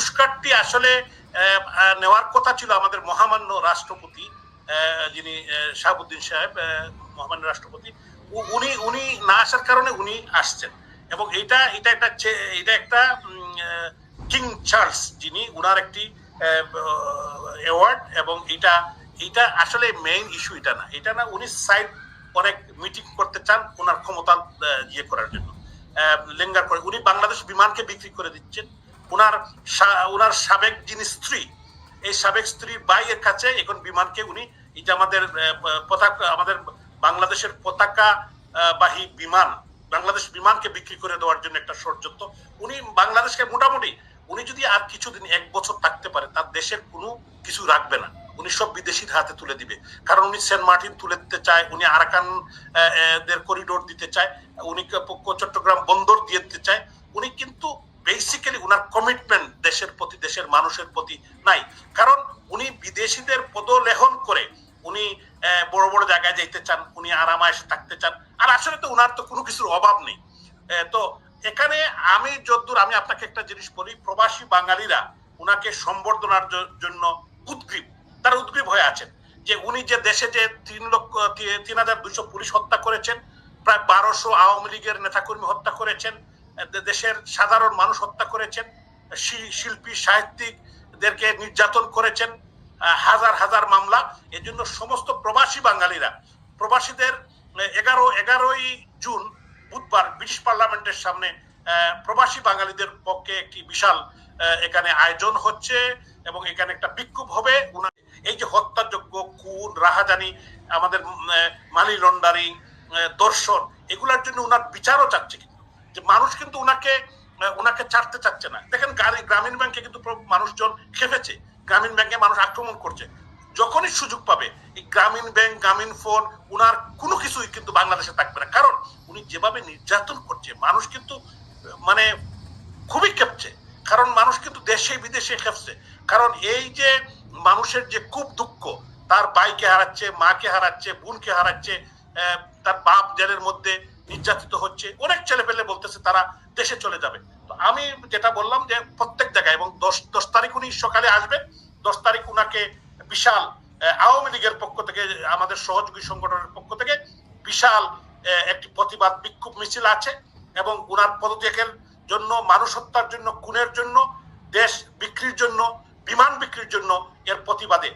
পুরস্কারটি আসলে নেওয়ার কথা ছিল আমাদের মহামান্য রাষ্ট্রপতি যিনি শাহাবুদ্দিন সাহেব মহামান্য রাষ্ট্রপতি। উনি উনি না আসার কারণে উনি আসছেন। এবং এটা এটা একটা এটা একটা কিং চার্লস যিনি, উনার একটি অ্যাওয়ার্ড এবং এটা এটা আসলে মেইন ইস্যু এটা না। এটা না উনি সাইড অনেক মিটিং করতে চান ওনার ক্ষমতা ইয়ে করার জন্য। লেঙ্গার করে উনি বাংলাদেশ বিমানকে বিক্রি করে দিচ্ছেন। ওনার ওনার সাবেক যিনি স্ত্রী, এই সাবেক স্ত্রী বাইয়ের কাছে এখন বিমানকে উনি যে আমাদের পতাকা, আমাদের বাংলাদেশের পতাকা বাহী বিমান, বাংলাদেশ বিমানকে বিক্রি করে দেওয়ার জন্য একটা ষড়যন্ত্র। উনি বাংলাদেশকে মোটামুটি, উনি যদি আর কিছুদিন, এক বছর থাকতে পারে, তার দেশের কোনো কিছু রাখবে না। উনি সব বিদেশির হাতে তুলে দিবে। কারণ উনি সেন্ট মার্টিন তুলে দিতে চায়, উনি আরাকান দের করিডোর দিতে চায়, উনি চট্টগ্রাম বন্দর দিয়ে দিতে চায়। উনার কমিটমেন্ট দেশের প্রতি, দেশের মানুষের প্রতি নাই। কারণ উনি বিদেশিদের পদলেহন করে উনি বড় বড় জায়গায় যাইতে চান, উনি আরামায়েশে থাকতে চান। আর আসলে তো উনার তো কোনো কিছুর অভাব নেই। তো এখানে আমি যদ্দূর, আমি আপনাকে একটা জিনিস বলি, প্রবাসী বাঙালিরা উনাকে সম্বর্ধনার জন্য উদ্গ্রীব, তারা উদ্গ্রীব হয়ে আছেন। যে উনি যে দেশে যে তিন লক্ষ তিন হাজার দুইশো পুলিশ হত্যা করেছেন, প্রায় বারোশো আওয়ামী লীগের নেতাকর্মী হত্যা করেছেন দেশের সাধারণ মানুষ হত্যা করেছেন শিল্পী, সাহিত্যিকদেরকে নির্যাতন করেছেন হাজার হাজার মামলা। এজন্য সমস্ত প্রবাসী বাঙালিরা, প্রবাসীদের এগারো, এগারোই জুন বুধবার ব্রিটিশ পার্লামেন্টের সামনে প্রবাসী বাঙালিদের পক্ষে একটি বিশাল এখানে আয়োজন হচ্ছে এবং এখানে একটা বিক্ষোভ হবে। এই যে হত্যাযোগ্য খুন, রাহাজানি, আমাদের মানি লন্ডারিং দর্শন, এগুলার জন্য উনার বিচারও চাচ্ছে। যে মানুষ কিন্তু ওনাকে উনাকে ছাড়তে চাচ্ছে না। দেখেন গ্রামীণ ব্যাংকে কিন্তু মানুষজন খেপেছে গ্রামীণ ব্যাংকে মানুষ আক্রমণ করছে। যখনই সুযোগ পাবে, এই গ্রামীণ ব্যাংক, গ্রামীণ ফোন, উনার কোনো কিছুই কিন্তু বাংলাদেশে থাকবে না। কারণ উনি যেভাবে নির্যাতন করছে, মানুষ কিন্তু মানে খুবই খেপছে কারণ মানুষ কিন্তু দেশে, বিদেশে খেপছে কারণ এই যে মানুষের যে খুব দুঃখ, তার ভাইকে হারাচ্ছে, মাকে হারাচ্ছে, বোনকে হারাচ্ছে তার বাপ জেলের মধ্যে নির্যাতিত হচ্ছে, অনেক ছেলে পেলে বলতেছে তারা দেশে চলে যাবে। তো আমি যেটা বললাম যে প্রত্যেক জায়গায়, এবং দশ দশ তারিখ উনি সকালে আসবেন, দশ তারিখ উনাকে বিশাল আওয়ামী লীগের পক্ষ থেকে, আমাদের সহযোগী সংগঠনের পক্ষ থেকে বিশাল একটি প্রতিবাদ বিক্ষোভ মিছিল আছে, এবং উনার পদত্যাগের জন্য, মানুষ হত্যার জন্য, খুনের জন্য, দেশ বিক্রির জন্য, বিমান বিক্রির জন্য এর প্রতিবাদে